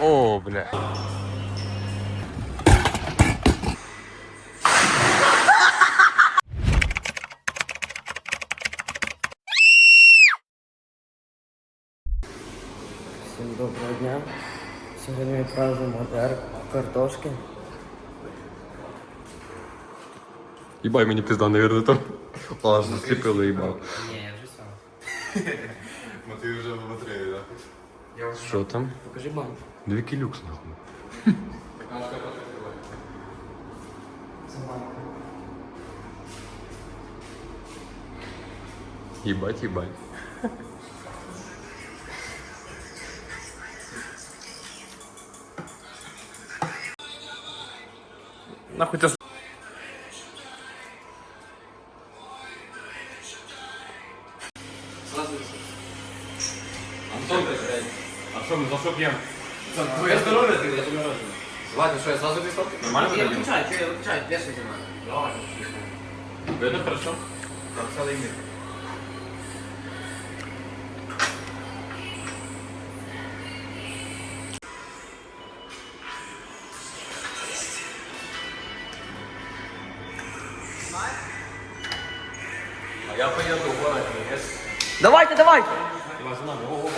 О, бля. Всім доброго дня. Сьогодні ми празднуємо ОДР картошки. Їбай мені пизда, наверное, там. Аж засліпили, їбав. Ні, я вже сам. Матвій вже в батареї, так? Що там? Покажи банк. Дві кілюкс, нахуй. Це банк. Їбать, їбать. Нахуй ти що ми за що п'ємо? Твоє здоров'я, ти, я тобі народжую. Ладно, що я сразу без сотки? Нормально Я подойдем? виключаю, що я виключаю, де що знімаю? Давай. Видно хорошо? Там цілий мір. А я поеду в город, yes? Давайте, давайте! Давай за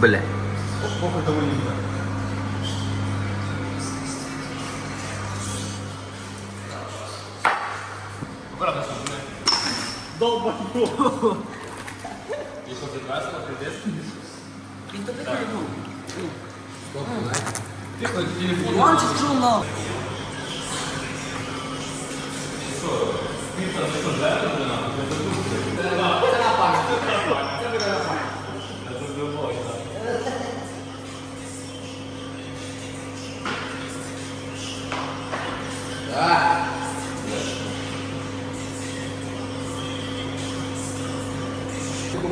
Бля. Похуй тому не буде. Він тобі прийду. Мальчик, що на? Дима, да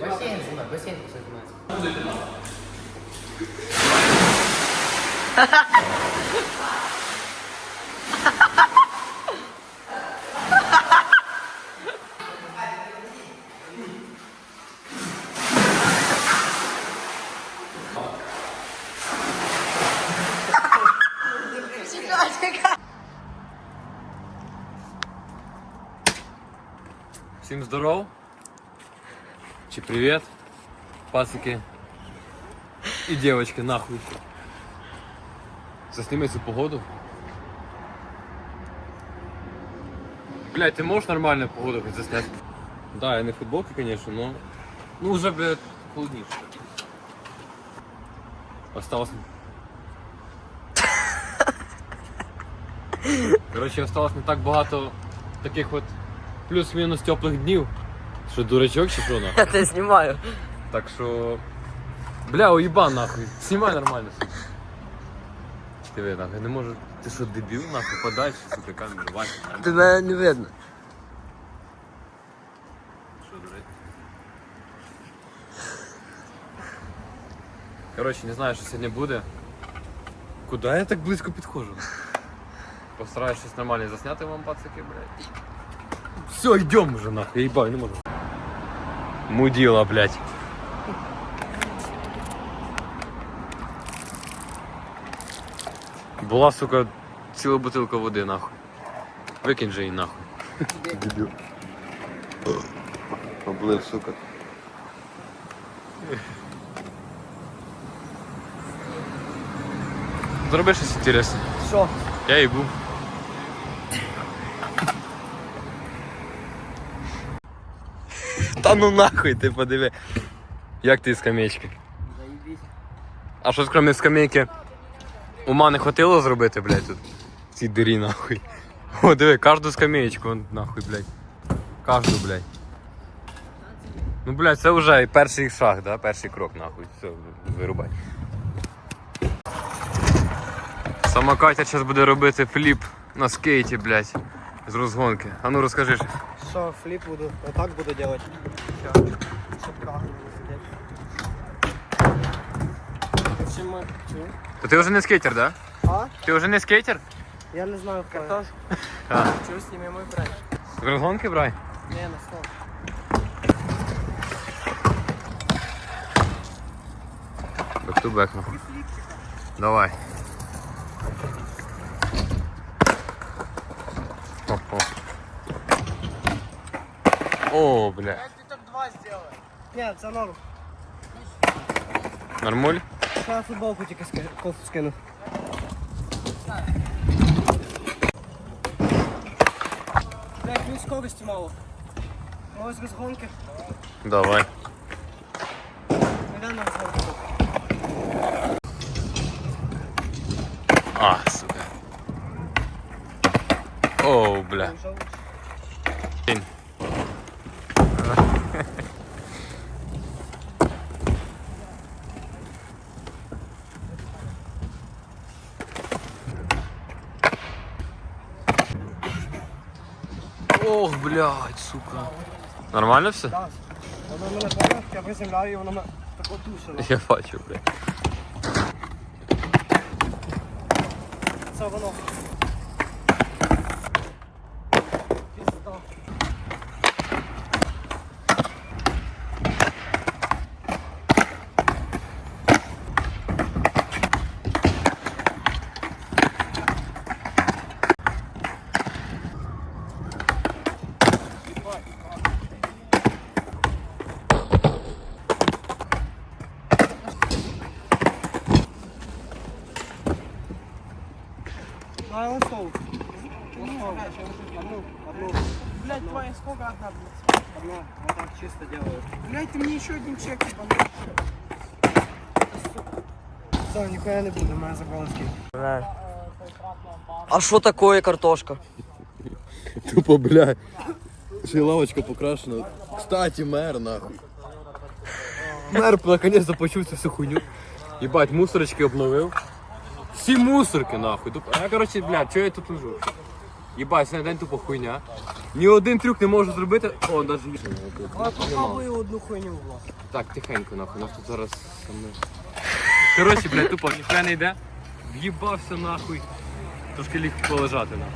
Басейн знімай, басейн знімай. Всім здоров. Чи привіт, пасики і дівчатки, нахуй. Засніми цю погоду. Блять, ти можеш нормальну погоду хоч засняти? Да, я не в футболці, конечно, но... Ну вже, блядь, холодніше. Осталось... Коротше, осталось не так багато таких от плюс-мінус теплих днів. Що дурачок чи що нахуй? Я тебе знімаю. Так що. Бля, уїбан нахуй. Знімай нормально. Диви, нахуй, я не можу. Ти що, дебіл, нахуй, подальше, сука, камеру, Вася. Тебе не видно. Що, дурить? Коротше, не знаю, що сьогодні буде. Куди я так близько підходжу? Постараюсь щось нормальне засняти вам, пацаки, блядь. Все, йдемо вже нахуй, я їбаю, не можу. Мудила, блядь. Була, сука, ціла бутилка води, нахуй. Викинь же її нахуй. Дебіл. Облив, сука. Зроби щось інтересне. Що? Я і був. Та ну нахуй ти подиви. Як ти з скамеечки? Заїбісь. А що крім скамейки? Ума не хватило зробити, блядь, тут? В цій дирі нахуй. О, диви, кожну скамеечку, он, нахуй, блядь. Кожну, блядь. Ну, блядь, це вже перший шаг, да? Перший крок, нахуй. Все, вирубай. Сама Катя зараз буде робити фліп на скейті, блядь, з розгонки. А ну розкажи щось. Що, фліп буду, отак буду? Чим? То ти вже не скейтер, да? А? Ти вже не скейтер? Я не знаю, хто. Картош? А. Чого з ними мой бренд? З розгонки брай? Не, на ту бек, нахуй. Давай. О, о. О, бля. Ти так два зробив. Ні, це норм. Нормуль? Що я футболку тільки ски- кофту скину. Блять, ну скорості мало. Ось розгонки. Давай. Іде на розгонки. А, сука. О, бля. Вже Ох, блядь, сука. Нормально все? Так. Воно мене поняв, я приземляю, і воно мене так отушило. Я бачу, блядь. Це воно. Пізда. Дай он стол. Одну, одну. Блять, твоя сколько одна, блядь? Одна. Вот так чисто делаю. Блять, ты мне еще один чек ебанул. Все, ніхуя не мене забрали скид. А що такое картошка? Тупо, бля. Ще й лавочка покрашена. Кстати, мер, нахуй. Мер наконец-то почув цю всю хуйню. Єбать, мусорочки обновив. Всі мусорки нахуй. А я коротше, блядь, чого я тут лежу? Єбать, сьогодні день тупо хуйня. Ні один трюк не можу зробити. О, навіть їжа. Але попробую одну хуйню в влас. Так, тихенько нахуй, нас тут зараз саме. Коротше, блядь, тупо ніхто не йде. В'їбався нахуй. Трошки ліг полежати нахуй.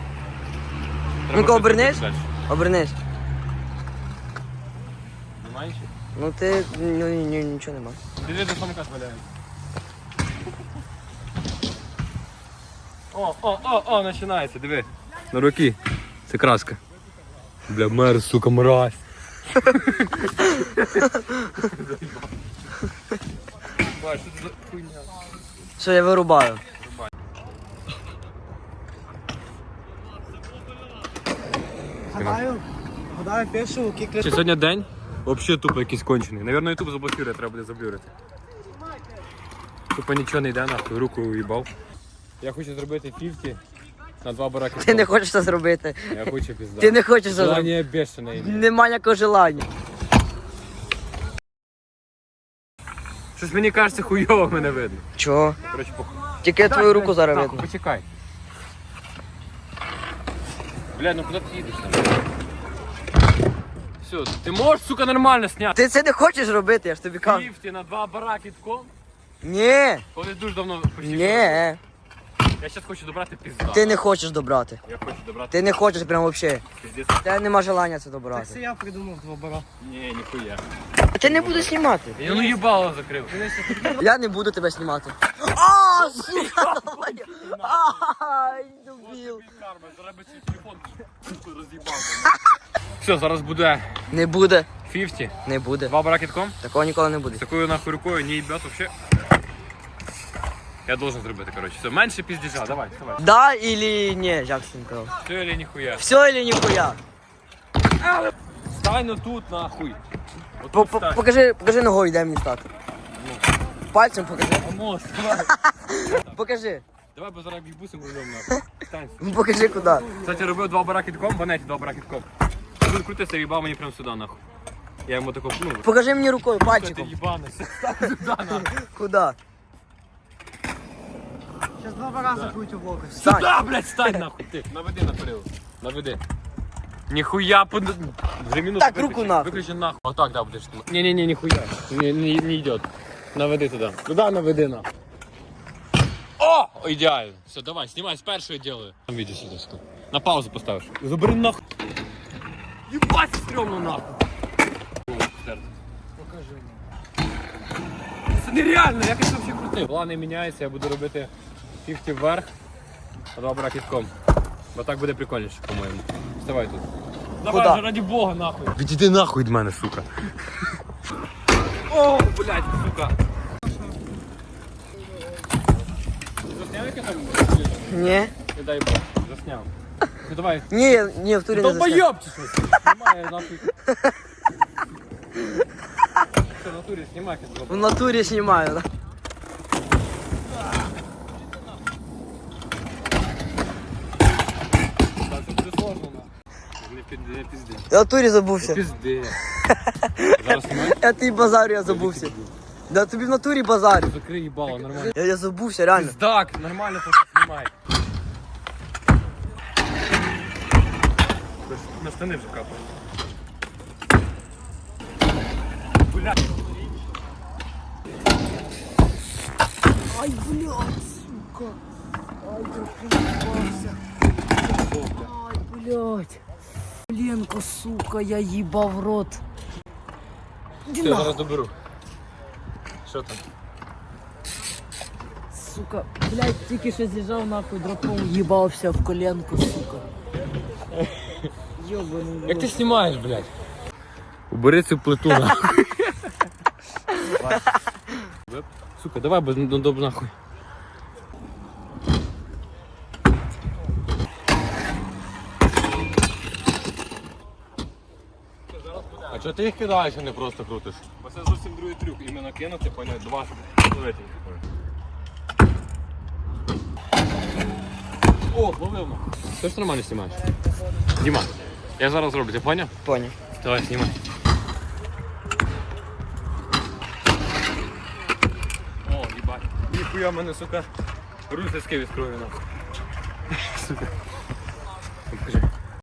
Треба Ну-ка, щось робити дальше. Обернись. Немає ще? Ну ти ні, ні, нічого нема. Біжи до самокат валяє. О, о, о, о, починається, диви. На руки. Це краска. Бля, мер, сука, мразь. Бач, що це за хуйня? Все, я вирубаю. Гадаю, гадаю, першу Чи сьогодні день? Взагалі тупо якийсь кончений. Навірно, ютуб заблокує, треба буде заблюрити. Тупо нічого не йде, нахуй, руку уїбав. Я хочу зробити 50 на два бараки. Ти не хочеш це зробити. Я хочу пізда. Ти не хочеш це зробити. Желання бешене. Нема ніякого желання. Щось мені кажеться, хуйово мене видно. Чого? Коротше, похуй. Тільки твою руку зараз Нахуй, видно. Почекай. Блядь, ну куди ти їдеш там? Все, ти можеш, сука, нормально зняти. Ти це не хочеш робити, я ж тобі кажу. Ліфті на два бараки тком, Ні, коли дуже давно почти. ні, Я зараз хочу добрати пізда. ти не хочеш добрати. Я хочу добрати Ти не хочеш прям взагалі. піздець. Тебе нема желання це добрати. я придумав два бара. Ні, ніхуя. Я не буду знімати. Я ну їбало закрив. Я не буду тебе знімати. А, сука, давай. Ай. Карма, зараз би свій телефон роз'їбав. Все, зараз буде Не буде. 50. Не буде. Два бараки тком. Такого ніколи не буде. З такою нахуй рукою не їбет вообще. Я должен зробити, коротше. Все, менше піздіжа, давай, давай. Да или ні, як не казав? Все или ніхуя. Все или ніхуя? Стань тут нахуй. По- по- стань. Покажи, покажи ногою, де мені стати. Пальцем покажи. Амос, давай. Покажи. Давай бо зараз бібусим гульнем нахуй. Стань. Ну, Покажи куди. Кстати, робив два бараки тком, в два бараки тком. Він крутився, їбав мені прямо сюди нахуй. Я йому тако, ну, Покажи мені рукою, ти пальчиком. їбанешся. Куди? Зараз два бара закрутю в локоть. Стань. Сюда, блядь, стань нахуй ти. Наведи на перилу. Наведи. Ніхуя под... Вже минуту Так, руку виключи. нахуй. Виключи нахуй. Вот так, да, будеш. Не-не-не, нихуя. Не, не, не идет. Наведи туда. Туда наведи на. О! Идеально. Все, давай, снимай, с першого делаю. Там видео сюда, что. На паузу поставишь. Забери нахуй. Ебать, стрёмно нахуй. Покажи. Це нереально, як це взагалі крутив. Плани міняються, я буду робити 50 вверх, а два браки ком. Бо так буде прикольніше, по-моєму. Вставай тут. Давай Куда? вже раді Бога нахуй. Відійди нахуй від мене, сука. О, блядь, сука. Засняв яке там? Ні. Не дай Бог. Засняв. Ну давай. Ні, ні, в турі не засняв. Долбоёб чи щось? Знімай нахуй. Все, в натурі знімай, як В натурі знімаю. да. Не пізди, не пізди. В натурі забувся. Пізди. Зараз знімай. Я твій базарю, я забувся. Да тобі в натурі базарю. Закрий їбало, нормально. Я, я забувся, реально. Пиздак, нормально просто знімай. На штани вже капає. Блядь. Ай, блядь, сука. Ай, я приїбався. Ай, блядь. Ленко, сука, я їбав рот. Все, я зараз доберу. Що там? Сука, блядь, тільки що з'їжджав нахуй драпом, їбався в коленку, сука. Йобаний. Як ти знімаєш, блядь? Убери цю плиту нахуй. Сука, давай без ну, доб нахуй. Чого ти їх кидаєш, а не просто крутиш? Бо це зовсім другий трюк. Іменно кинути, поняв, два щоб. О, ловив нахуй. Ти ж нормально знімаєш? Діма, я зараз зроблю, ти поняв? Поняв. Давай, знімай. О, їбать. Ніхуя в мене, сука, русицьке відкрою нахуй. Сука.